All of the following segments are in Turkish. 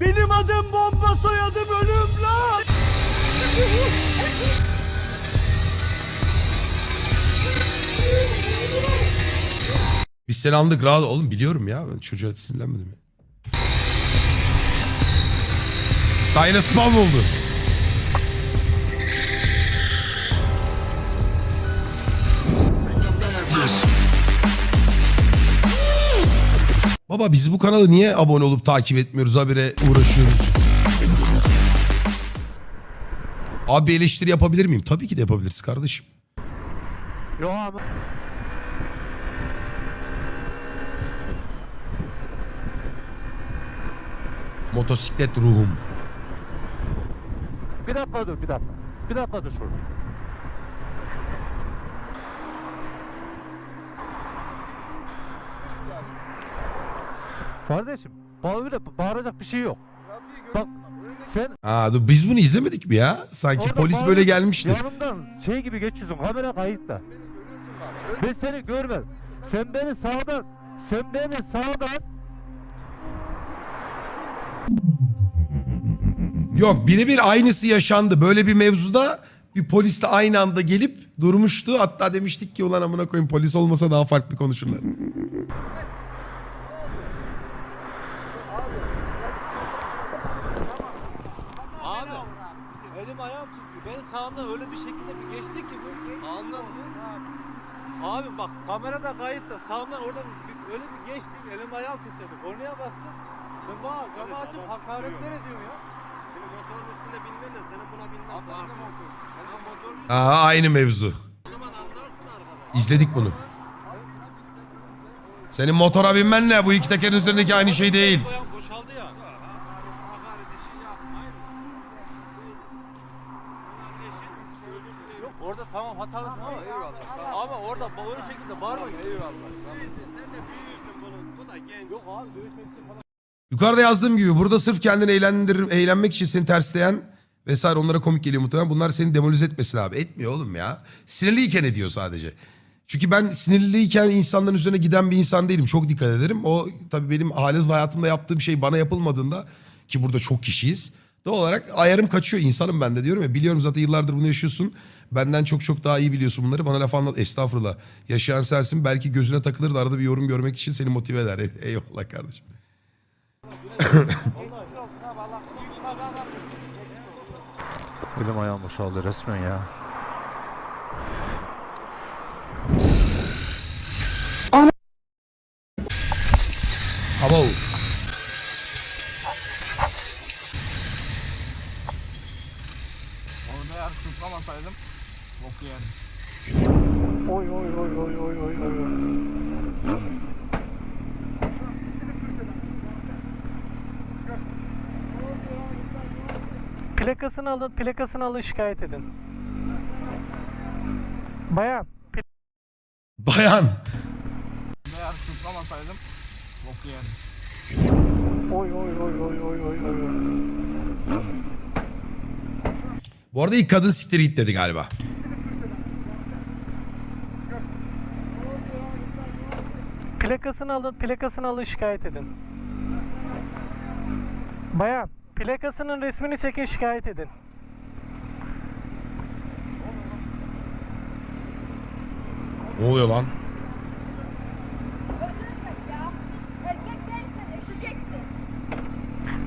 Benim adım bomba soyadım ölüm lan. Biz seni andık rahat oğlum biliyorum ya. Ben çocuğa sinirlenmedim ya. Spam oldu. Baba biz bu kanalı niye abone olup takip etmiyoruz habire uğraşıyoruz. Abi eleştiri yapabilir miyim? Tabii ki de yapabiliriz kardeşim. Yok abi. Motosiklet ruhum. Bir dakika dur bir dakika. Bir dakika dur şurada. Kardeşim bağıracak, bağıracak bir şey yok. Bak sen Aa, dur, biz bunu izlemedik mi ya? Sanki orada polis böyle bağırıyorsun, gelmişti. Yanımdan şey gibi geçiyorsun kamera kayıtta. Ben seni görmedim. Sen beni sağdan sen beni sağdan Yok birebir aynısı yaşandı. Böyle bir mevzuda bir polis de aynı anda gelip durmuştu. Hatta demiştik ki ulan amına koyayım polis olmasa daha farklı konuşurlar. Abi elim ayağım sağımdan öyle bir şekilde bir geçti ki bu. Anladın Abi bak kamerada kayıtta sağımdan oradan bir, öyle bir geçti. Elim ayağım titredi. Kornaya bastım. Sen bana camı açıp hakaretler ediyorsun ya. Senin motorun üstüne binmen de senin buna binmen farklı. Senin motorun Aa, aynı mevzu. İzledik bunu. Senin motora binmen ne? Bu iki tekerin üzerindeki aynı şey değil. Bu hatalısın ama eyvallah. Ama orada ba- öyle şekilde bağırmayın. Eyvallah. Sen de büyüyorsun bunun. Bu da genç. Yok abi dövüşmek için falan. Yukarıda yazdığım gibi burada sırf kendini eğlendir, eğlenmek için seni tersleyen vesaire onlara komik geliyor muhtemelen. Bunlar seni demolize etmesin abi. Etmiyor oğlum ya. Sinirliyken ediyor sadece. Çünkü ben sinirliyken insanların üzerine giden bir insan değilim. Çok dikkat ederim. O tabii benim halihazırda hayatımda yaptığım şey bana yapılmadığında ki burada çok kişiyiz. Doğal olarak ayarım kaçıyor. insanım ben de diyorum ya. Biliyorum zaten yıllardır bunu yaşıyorsun. Benden çok çok daha iyi biliyorsun bunları. Bana laf anlat. Estağfurullah. Yaşayan sensin. Belki gözüne takılır da arada bir yorum görmek için seni motive eder. Eyvallah kardeşim. Elim ayağım boşaldı resmen ya. Abo. Orada eğer tutlamasaydım bok yerdim. Oy oy oy oy oy oy oy. Plakasını alın, plakasını alın şikayet edin. Bayan, Bayan. Eğer tutlamasaydım bok yerdim. oy oy oy oy oy oy oy. Bu arada ilk kadın siktir git dedi galiba. Plakasını alın, plakasını alın şikayet edin. Bayan, plakasının resmini çekin şikayet edin. Ne oluyor lan?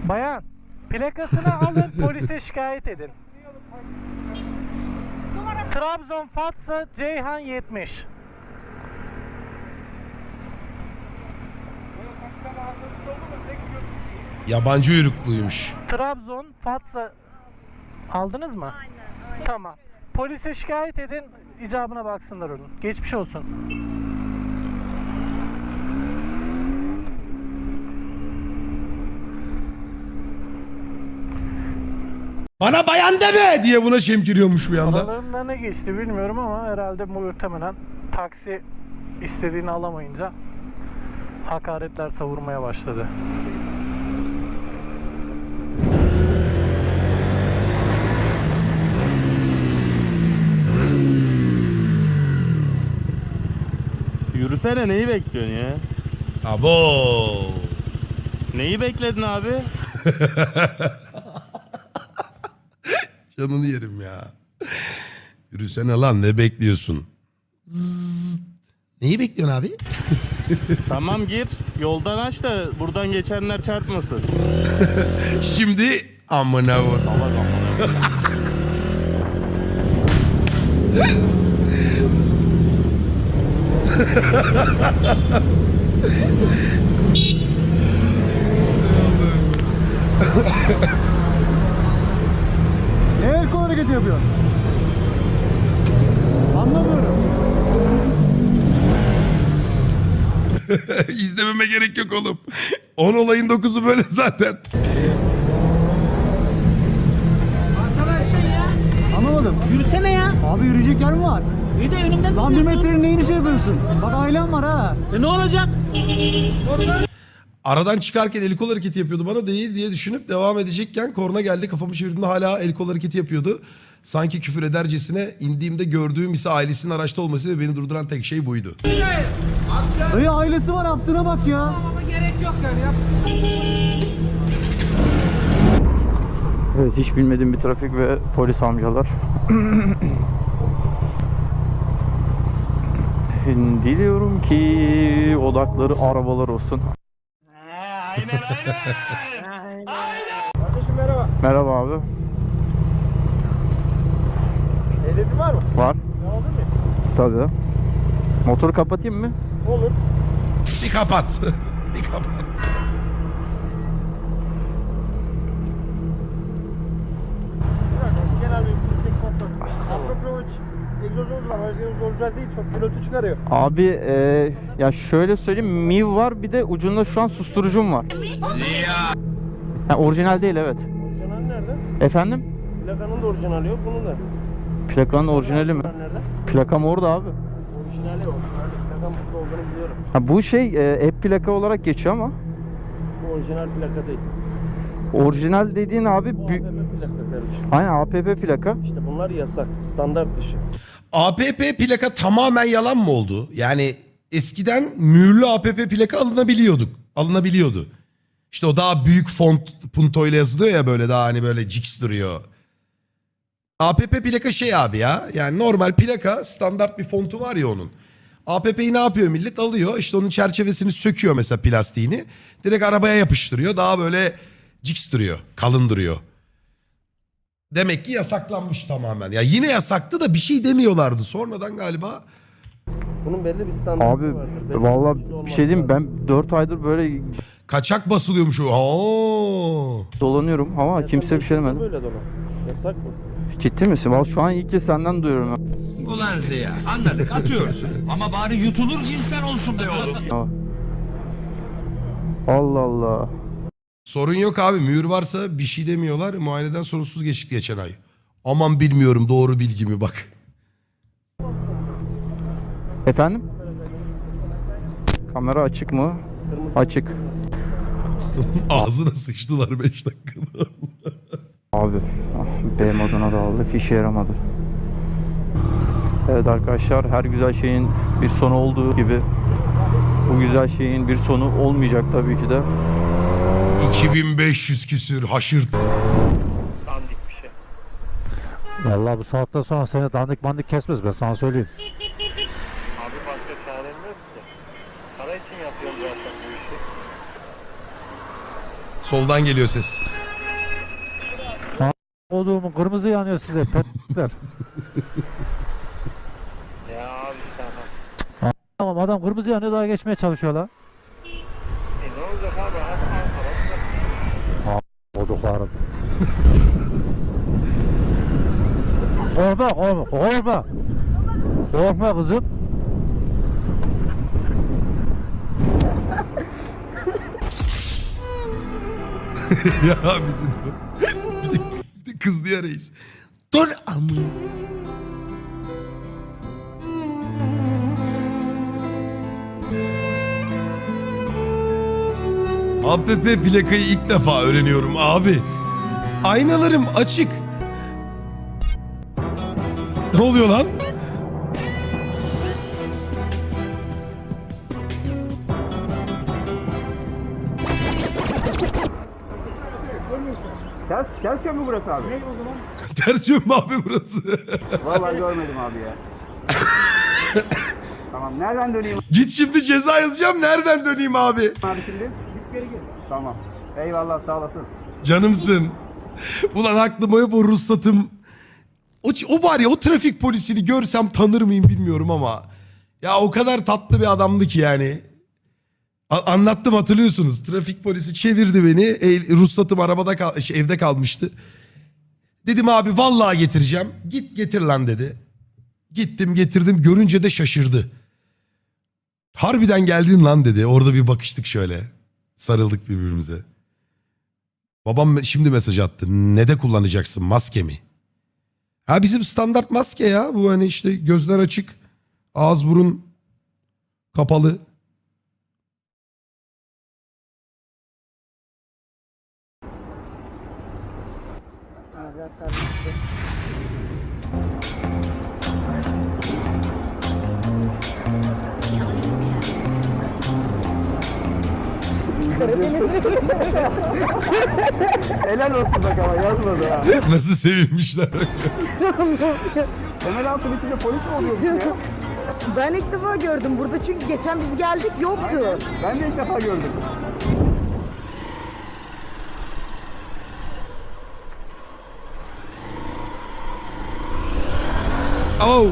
Bayan, plakasını alın polise şikayet edin. Trabzon Fatsa Ceyhan 70. Yabancı uyrukluymuş. Trabzon Fatsa aldınız mı? aynen. Tamam. Polise şikayet edin, icabına baksınlar onun. Geçmiş olsun. Bana bayan deme diye buna şemkiriyormuş bir anda. Aralarında ne geçti bilmiyorum ama herhalde muhtemelen taksi istediğini alamayınca hakaretler savurmaya başladı. Yürüsene neyi bekliyorsun ya? Abo. Neyi bekledin abi? Canını yerim ya. Yürüsene lan ne bekliyorsun? Zzz. Neyi bekliyorsun abi? Tamam gir. Yoldan aç da buradan geçenler çarpmasın. Şimdi amına vur. Ne el kol hareketi yapıyorsun? Anlamıyorum. İzlememe gerek yok oğlum. 10 olayın 9'u böyle zaten. Anlamadım. Yürüsene ya. Abi yürüyecek yer mi var? İyi de önümden Lan bir metrenin neyini şey yapıyorsun? Bak ailem var ha. E ne olacak? Aradan çıkarken el kol hareketi yapıyordu bana değil diye düşünüp devam edecekken korna geldi kafamı çevirdiğimde hala el kol hareketi yapıyordu. Sanki küfür edercesine indiğimde gördüğüm ise ailesinin araçta olması ve beni durduran tek şey buydu. Dayı ailesi var yaptığına bak ya. Ama gerek yok yani yap. Evet hiç bilmediğim bir trafik ve polis amcalar. Diliyorum ki odakları arabalar olsun. Kardeşim merhaba. Merhaba abi. Ehliyetin var mı? Var. Ne oldu mu? Tabii. Motoru kapatayım mı? Olur. Bir kapat. bir kapat. Genel bir tek kontrol. Apropovic egzozumuz var. Aracımız orijinal değil. Çok gürültü çıkarıyor. Abi e, ya şöyle söyleyeyim MIV var bir de ucunda şu an susturucum var. Ha, orijinal değil evet. Orijinal nerede? Efendim? Plakanın da orijinali yok. Bunun da. Plakanın orijinali mi? Nerede? Plakam orada abi. Orijinali yok. Plakan burada olduğunu biliyorum. Ha, bu şey e, app plaka olarak geçiyor ama Bu orijinal plaka değil. orijinal dediğin abi Bu APP plaka kardeşim. Aynen APP plaka. İşte bunlar yasak. Standart dışı. APP plaka tamamen yalan mı oldu? Yani eskiden mühürlü APP plaka alınabiliyorduk. Alınabiliyordu. İşte o daha büyük font punto ile yazılıyor ya böyle daha hani böyle cix duruyor. APP plaka şey abi ya. Yani normal plaka standart bir fontu var ya onun. APP'yi ne yapıyor millet? Alıyor işte onun çerçevesini söküyor mesela plastiğini. Direkt arabaya yapıştırıyor. Daha böyle cix duruyor. Kalın duruyor. Demek ki yasaklanmış tamamen. Ya yine yasaktı da bir şey demiyorlardı. Sonradan galiba Bunun belli bir standartı Abi vardır. Belli vallahi bir bir şey diyeyim ben 4 aydır böyle kaçak basılıyormuş o. Oo. dolanıyorum ama Yasak kimse bir şey demedi. Böyle dolan. Yasak mı? Ciddi misin? Vallahi şu an ilk kez senden duyuyorum. Ulan Ziya anladık atıyorsun. Ama bari yutulur cinsten olsun be oğlum. Allah Allah. Sorun yok abi. Mühür varsa bir şey demiyorlar. Muayeneden sorunsuz geçtik geçen ay. Aman bilmiyorum doğru bilgi mi bak. Efendim? Kamera açık mı? Açık. Ağzına sıçtılar 5 dakikada. Abi ah, B moduna da aldık işe yaramadı. Evet arkadaşlar her güzel şeyin bir sonu olduğu gibi bu güzel şeyin bir sonu olmayacak tabii ki de. 2500 küsür haşırt. Vallahi bu saatten sonra seni dandik mandik kesmez ben sana söyleyeyim. Abi başka çarem yok ki. Para için yapıyorum zaten bu işi. Soldan geliyor ses. Olduğumun kırmızı yanıyor size petler. Ya abi tamam. adam kırmızı yanıyor daha geçmeye çalışıyor lan. E ne olacak abi? Koduklarım. korkma korkma korkma. Korkma kızım. ya bir de, bir de, bir de kız diye reis. Dur amın. APP plakayı ilk defa öğreniyorum abi. Aynalarım açık. Ne oluyor lan? Ters, ters yön mü burası abi? Ters yön mü abi burası? Vallahi görmedim abi ya. tamam nereden döneyim Git şimdi ceza yazacağım. Nereden döneyim abi? abi şimdi? Git geri gel. Tamam. Eyvallah sağ olasın. Canımsın. Ulan aklıma hep o ruhsatım. O, o var ya o trafik polisini görsem tanır mıyım bilmiyorum ama. Ya o kadar tatlı bir adamdı ki yani. A- anlattım hatırlıyorsunuz. Trafik polisi çevirdi beni. E, ruhsatım arabada kal şey, evde kalmıştı. Dedim abi vallahi getireceğim. Git getir lan dedi. Gittim getirdim. Görünce de şaşırdı. Harbiden geldin lan dedi. Orada bir bakıştık şöyle. Sarıldık birbirimize. Babam şimdi mesaj attı. Ne de kullanacaksın maske mi? Ha bizim standart maske ya. Bu hani işte gözler açık. Ağız burun kapalı. Helal olsun bak ama yazmadı ha. Nasıl sevinmişler. Temel altın içinde polis mi oluyormuş ya? Ben ilk defa gördüm burada çünkü geçen biz geldik yoktu. Ben de ilk defa gördüm. Oh.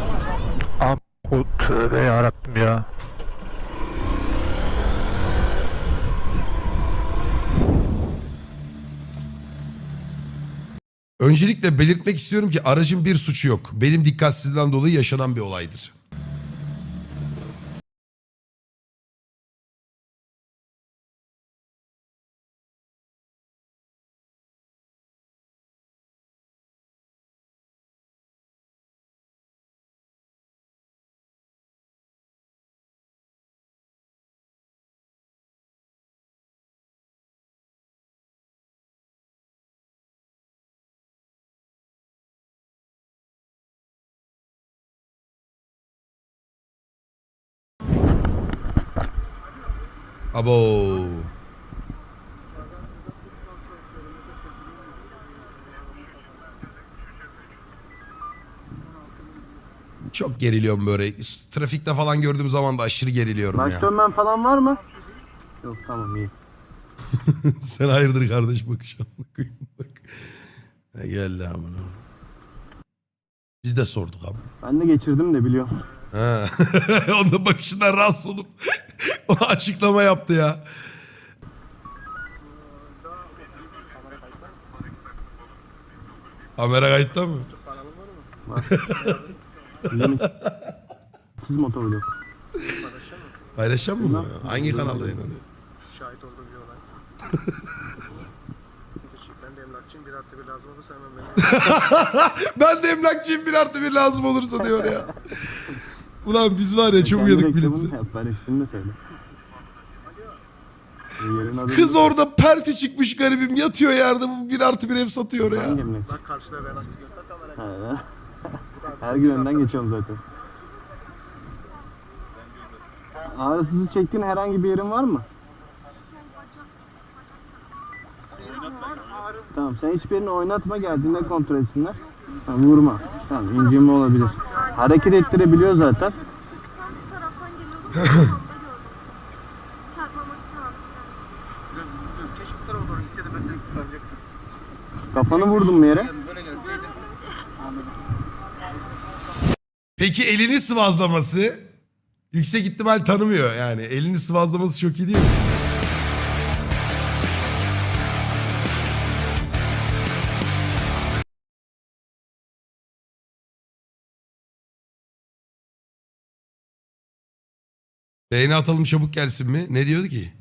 O tövbe yarabbim ya. Öncelikle belirtmek istiyorum ki aracın bir suçu yok. Benim dikkatsizliğimden dolayı yaşanan bir olaydır. Abo. Çok geriliyorum böyle. Trafikte falan gördüğüm zaman da aşırı geriliyorum ya. dönmen falan var mı? Yok tamam iyi. Sen hayırdır kardeş bakış bak. Ne geldi amına. Biz de sorduk abi. Ben de geçirdim de biliyorum. Ha. Onun bakışından rahatsız olup o açıklama yaptı ya. Kamera kayıtta mı? Siz motor yok. Paylaşacak mı bunu? Hangi kanalda yayınlanıyor? Şahit olduğum bir olay. ben de emlakçıyım bir artı bir lazım olursa hemen beni Ben de emlakçıyım bir artı bir lazım olursa diyor ya. Ulan biz var ya çok uyanık reklamını milletiz. yap, Ben ismini de söyle. Bu Yerin adı Kız orada perti çıkmış garibim yatıyor yerde bu bir artı bir ev satıyor ya. Hangi emlak? bak karşıda ben açtı göster kamerayı. Ha. Her gün önden geçiyorum zaten. Ağrısızı çektiğin herhangi bir yerin var mı? Tamam sen hiçbirini oynatma geldiğinde kontrol etsinler. Ha, vurma. Tamam incinme olabilir. Hareket ettirebiliyor zaten. Kafanı vurdun mu yere? Peki elini sıvazlaması yüksek ihtimal tanımıyor yani. Elini sıvazlaması çok iyi değil mi? Beğeni atalım çabuk gelsin mi? Ne diyordu ki?